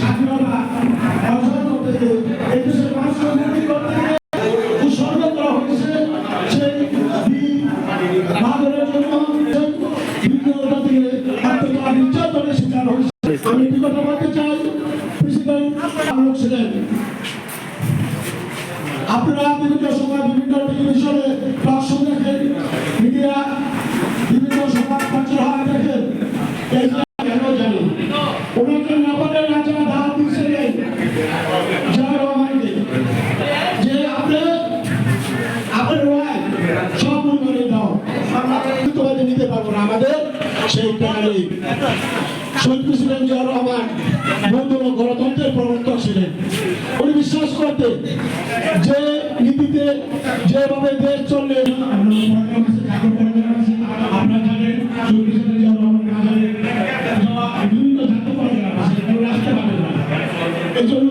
স্বাধীনতা অর্জন করতে গিয়ে এই দেশের মানুষকে মুক্তি করতে গিয়ে উৎসর্গ করা হয়েছে সেই বীর জন্য সেই বিপ্লবতা থেকে নির্যাতনের শিকার হয়েছে আমি একটি কথা বলতে চাই প্রেসিডেন্ট আমলক ছিলেন আপনারা বিভিন্ন সময় বিভিন্ন টেলিভিশনে দর্শন দেখেন মিডিয়া বিভিন্ন সংবাদ প্রচার হয় দেখেন। সেই নেই শহীদ প্রেসিডেন্ট জিয়া রহমান নতুন গণতন্ত্রের প্রবর্তক ছিলেন। উনি বিশ্বাস করতেন যে নীতিতে যেভাবে দেশ চললে বিভিন্ন জাতীয় এই জন্য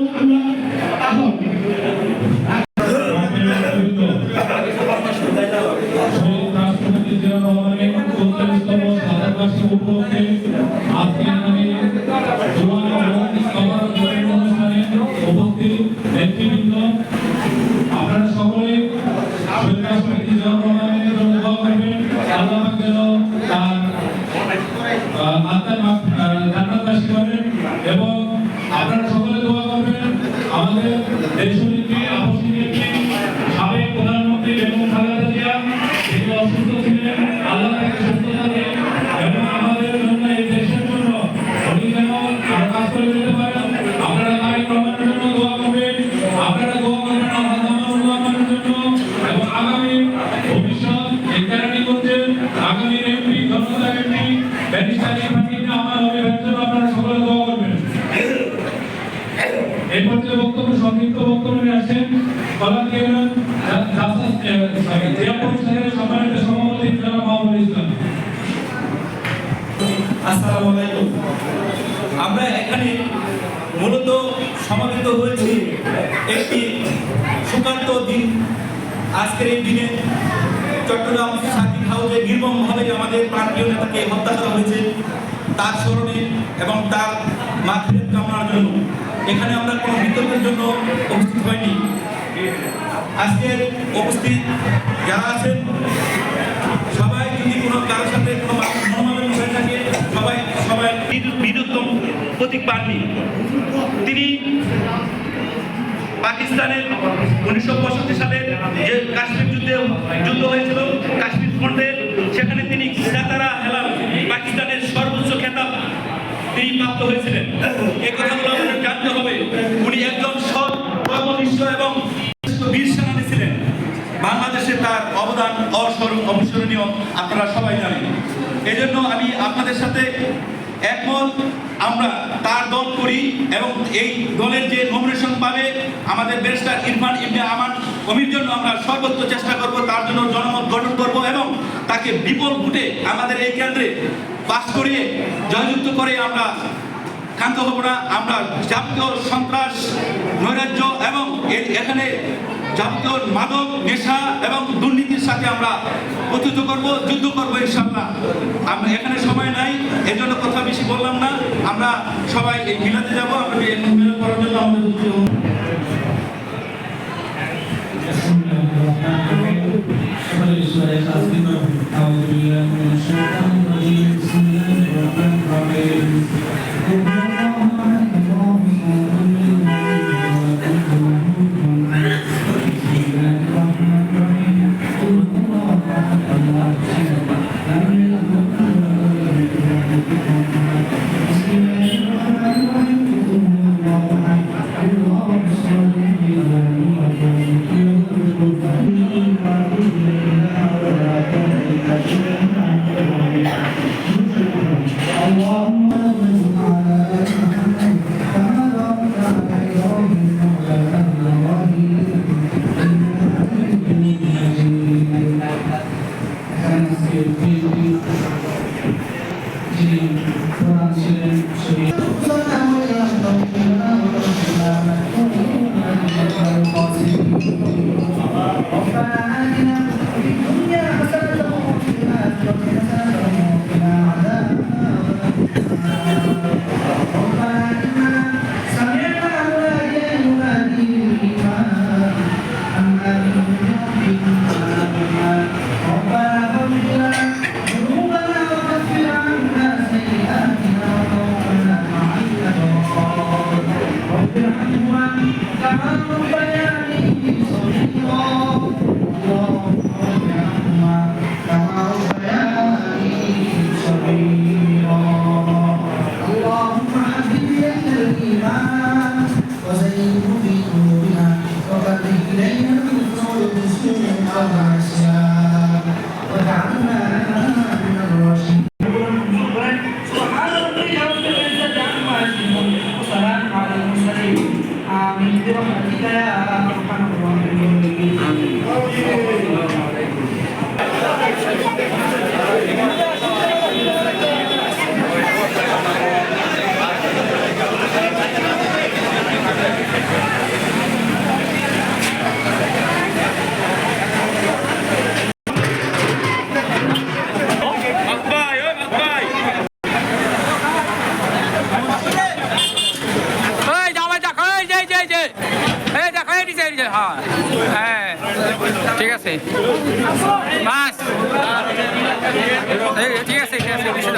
আহ, জান্নাতবাসী করেন এবং আপনারা সকলে দোয়া করবেন। আমাদের দেশনেত্রী আপসী নেত্রী সাবেক প্রধানমন্ত্রী বেগম খালেদা জিয়া তিনি অসুস্থ ছিলেন আল্লাহ তাকে সুস্থতা দিন এবং আমাদের জন্য এই দেশের জন্য উনি যেন কাজ করে যেতে পারেন। আপনারা তারেক রহমানের জন্য দোয়া করবেন। আপনারা দোয়া করবেন আল্লাহ জন্য। এবং আগামী ভবিষ্যৎ এই কেরানীগঞ্জের আগামী এমপি ধন্যবাদ এমপি ব্যারিস্টার ইরফান আমার অভিভাবক জন্য আপনারা সকলে দোয়া করবেন এই পর্যায়ে বক্তব্য সংক্ষিপ্ত বক্তব্য আলাইকুম। আমরা এখানে মূলত সমাবেত হয়েছি একটি সুকান্ত দিন। আজকের এই দিনে চট্টগ্রাম সার্কিট হাউসে নির্মমভাবে আমাদের প্রান্তীয় নেতাকে হত্যা করা হয়েছে, তার স্মরণে এবং তার মাতৃত্ব কামনার জন্য এখানে আমরা কোনো বিতর্কের জন্য উপস্থিত হয়নি। আজকের উপস্থিত যারা আছেন, সবাই যদি কোনো কারোর সাথে কোনো মনোমালিন্য হয়ে থাকে, সবাই সবাই বীর- বীরত্তম প্রতীক পাননি। তিনি পাকিস্তানের উনিশশো পঁয়ষট্টি সালে যে কাশ্মীর যুদ্ধে যুদ্ধ হয়েছিল, কাশ্মীর ফ্রন্টে, সেখানে তিনি সাতারা হেলাল, পাকিস্তানের সর্বোচ্চ খেতাব তিনি প্রাপ্ত হয়েছিলেন। এই কথাগুলো জানতে হবে উনি একজন সৎ কর্মনিষ্ঠ এবং বীর সেনানী ছিলেন। বাংলাদেশে তার অবদান অস্মরণ অবিস্মরণীয়, আপনারা সবাই জানেন। এজন্য আমি আপনাদের সাথে একমত, আমরা তার দল করি এবং এই দলের যে নমিনেশন পাবে আমাদের ব্যারিস্টার ইরফান ইবনে আমান অমির জন্য আমরা সর্বোচ্চ চেষ্টা করব, তার জন্য জনমত গঠন করব এবং তাকে বিপুল ভোটে আমাদের এই কেন্দ্রে পাস করিয়ে জয়যুক্ত করে আমরা ক্ষান্ত হব না। আমরা জাতীয় সন্ত্রাস, নৈরাজ্য এবং এখানে যাবতীয় মাদক, নেশা এবং দুর্নীতির সাথে আমরা প্রতিহত করব, যুদ্ধ করব ইনশাল্লাহ আমরা এখানে সময় নাই এই জন্য কথা বেশি বললাম না। আমরা সবাই এই মিলাতে যাব, আমরা জন্য আমাদের আইসিএল বিএনপি যিনি প্রধান ছিলেন সেই amar, Senhor. Llegase. Más. Eh, llegase, llegase, llegase.